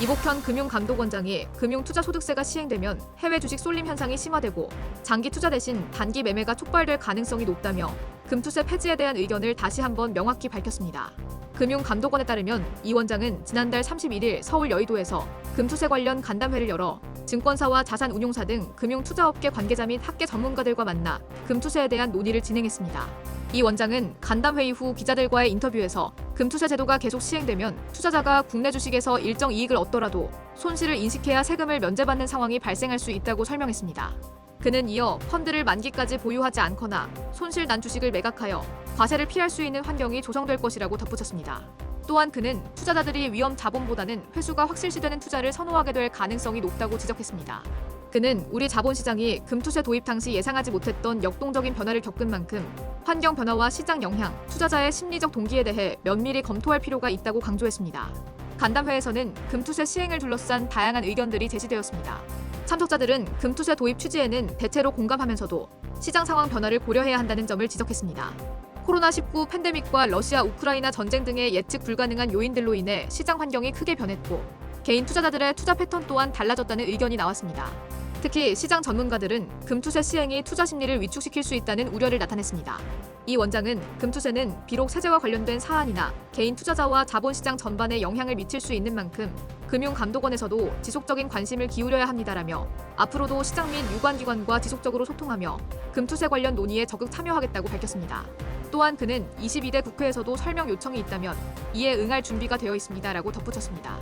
이복현 금융감독원장이 금융투자소득세가 시행되면 해외 주식 쏠림 현상이 심화되고 장기 투자 대신 단기 매매가 촉발될 가능성이 높다며 금투세 폐지에 대한 의견을 다시 한번 명확히 밝혔습니다. 금융감독원에 따르면 이 원장은 지난달 31일 서울 여의도에서 금투세 관련 간담회를 열어 증권사와 자산운용사 등 금융투자업계 관계자 및 학계 전문가들과 만나 금투세에 대한 논의를 진행했습니다. 이 원장은 간담회의 후 기자들과의 인터뷰에서 금투세 제도가 계속 시행되면 투자자가 국내 주식에서 일정 이익을 얻더라도 손실을 인식해야 세금을 면제받는 상황이 발생할 수 있다고 설명했습니다. 그는 이어 펀드를 만기까지 보유하지 않거나 손실 난 주식을 매각하여 과세를 피할 수 있는 환경이 조성될 것이라고 덧붙였습니다. 또한 그는 투자자들이 위험 자본보다는 회수가 확실시되는 투자를 선호하게 될 가능성이 높다고 지적했습니다. 그는 우리 자본시장이 금투세 도입 당시 예상하지 못했던 역동적인 변화를 겪은 만큼 환경 변화와 시장 영향, 투자자의 심리적 동기에 대해 면밀히 검토할 필요가 있다고 강조했습니다. 간담회에서는 금투세 시행을 둘러싼 다양한 의견들이 제시되었습니다. 참석자들은 금투세 도입 취지에는 대체로 공감하면서도 시장 상황 변화를 고려해야 한다는 점을 지적했습니다. 코로나19 팬데믹과 러시아 우크라이나 전쟁 등의 예측 불가능한 요인들로 인해 시장 환경이 크게 변했고 개인 투자자들의 투자 패턴 또한 달라졌다는 의견이 나왔습니다. 특히 시장 전문가들은 금투세 시행이 투자 심리를 위축시킬 수 있다는 우려를 나타냈습니다. 이 원장은 금투세는 비록 세제와 관련된 사안이나 개인 투자자와 자본시장 전반에 영향을 미칠 수 있는 만큼 금융감독원에서도 지속적인 관심을 기울여야 합니다라며 앞으로도 시장 및 유관 기관과 지속적으로 소통하며 금투세 관련 논의에 적극 참여하겠다고 밝혔습니다. 또한 그는 22대 국회에서도 설명 요청이 있다면 이에 응할 준비가 되어 있습니다라고 덧붙였습니다.